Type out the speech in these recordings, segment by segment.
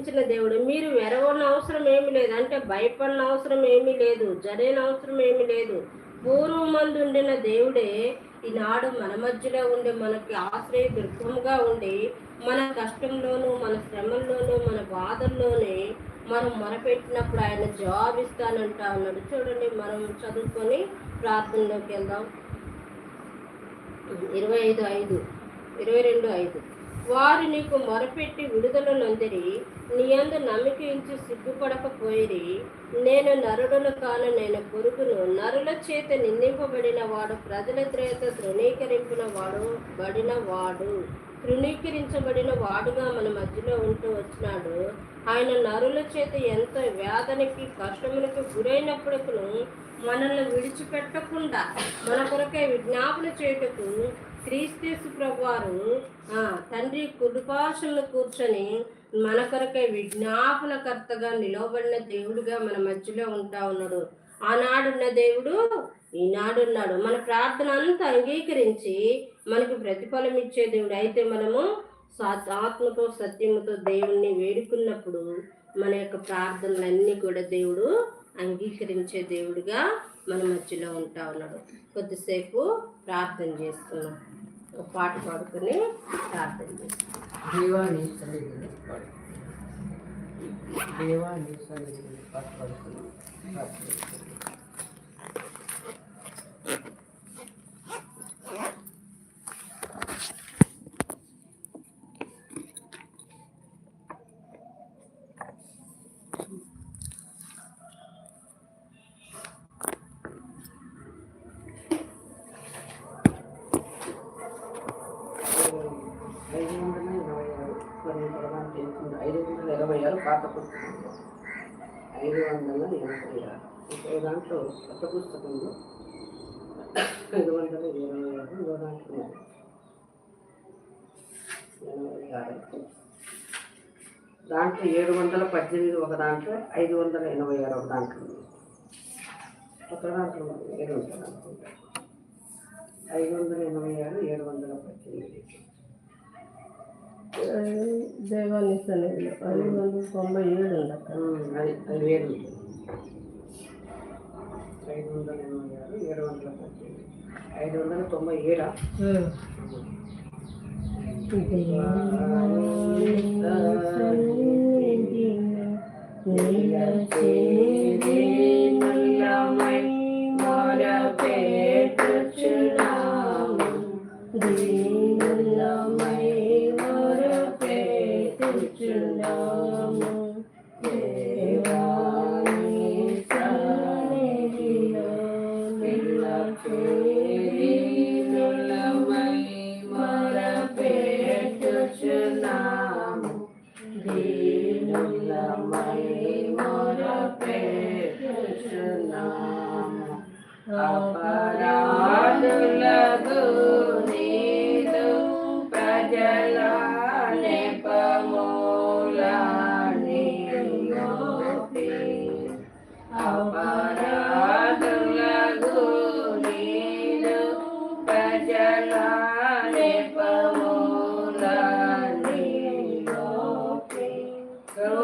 అంగీకరించిన దేవుడు. మీరు వెరవన్న అవసరం ఏమీ లేదు. అంటే భయపడిన అవసరం ఏమీ లేదు. జరైన అవసరం ఏమీ లేదు. పూర్వమందు ఉండిన దేవుడే ఈనాడు మన మధ్యలో ఉండి మనకి ఆశ్రయ దుర్గముగా ఉండి మన కష్టంలోనూ మన శ్రమంలోనూ మన బాధల్లోనే మనం మొరపెట్టినప్పుడు ఆయన జవాబు ఇస్తానంటా ఉన్నాడు. చూడండి మనం చదువుకొని ప్రార్థనలోకి వెళ్దాం. ఇరవై ఐదు ఐదు. ఇరవై రెండు ఐదు. వారు నీకు మొరపెట్టి విడుదల నొందిరి నీయందు నమ్మిక ఇచ్చి సిగ్గుపడకపోయిరి. నేను నరుడును కాను నేను పురుగును నరుల చేత నిందింపబడిన వాడు ప్రజల చేత తృణీకరించిన వాడు బడిన వాడు తృణీకరించబడిన వాడుగా మన మధ్యలో ఉంటూ వచ్చినాడు. ఆయన నరుల చేత ఎంత వేదనకి కష్టములకు గురైనప్పటికీ మనల్ని విడిచిపెట్టకుండా మన కొరకే విజ్ఞాపన చేయటకు క్రీస్తు ప్రభువారు తండ్రి కుటుంబాషలను కూర్చొని మన కొరకే విజ్ఞాపనకర్తగా నిలవబడిన దేవుడుగా మన మధ్యలో ఉంటా ఉన్నాడు. ఆనాడున్న దేవుడు ఈనాడున్నాడు. మన ప్రార్థన అంతా అంగీకరించి మనకు ప్రతిఫలం ఇచ్చే దేవుడు. అయితే మనము ఆత్మతో సత్యముతో దేవుణ్ణి వేడుకున్నప్పుడు మన యొక్క ప్రార్థనలన్నీ కూడా దేవుడు అంగీకరించే దేవుడిగా మన మధ్యలో ఉంటా ఉన్నాడు. కొద్దిసేపు ప్రార్థన చేసుకున్నాం ఒక పాట పాడుకొని ప్రార్థన చేసుకున్నాం దేవాని సన్నిధిలో దేవాని సన్నిధిలో కొన్ని ఐదు వందల ఇరవై ఆరు పాత పుస్తకం ఐదు వందల ఎనభై ఆరు. ఇంకో దాంట్లో కొత్త పుస్తకంలో ఐదు వందల ఇరవై ఆరు ఇంకో దాంట్లో ఎనభై ఆరు. దాంట్లో ఏడు వందల పద్దెనిమిది ఒక దాంట్లో ఐదు వందల ఎనభై ఆరు ఒక దాంట్లో ఒక దాంట్లో ఏడు వందల ఐదు వందల ఎనభై ఆరు ఏడు వందల పద్దెనిమిది. దేవాన్ని సన్నిధిలో ఐదు వందల తొంభై ఏడు ఉంది అక్కడ ఉమ్, అది అది వేరు ఐదు వందల ఎనభై ఆరు ఏడు వందల పద్దెనిమిది ఐదు వందల తొంభై ఏడా अपराध लगो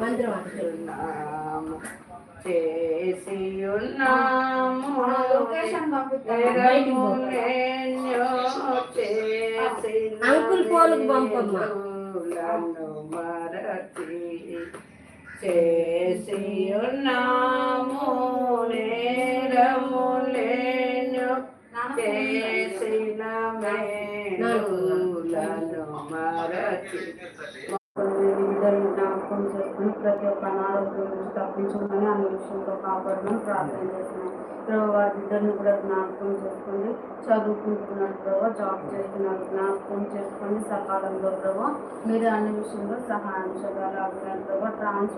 మందిరం అక్కడ చేసి ఉన్నాము అంకుల్ ఫోన్కి పంపమ్మా. మరచి ఇద్దరు జ్ఞాపకం చేసుకుని ప్రతి ఒక్క అనారోగ్యం నుంచి తప్పించమని అన్ని విషయంలో కాపాడమని ప్రార్థన చేస్తున్నాం. ప్రభావ వారి ఇద్దరిని కూడా జ్ఞాపకం చేసుకోండి చదువుకుంటున్నారు జాబ్ చేస్తున్నారు. జ్ఞాపకం చేసుకోండి సకాలంలో ప్రభావ మీరు అన్ని విషయంలో సహాయం చేయాలి ప్రభావ ట్రాన్స్ఫర్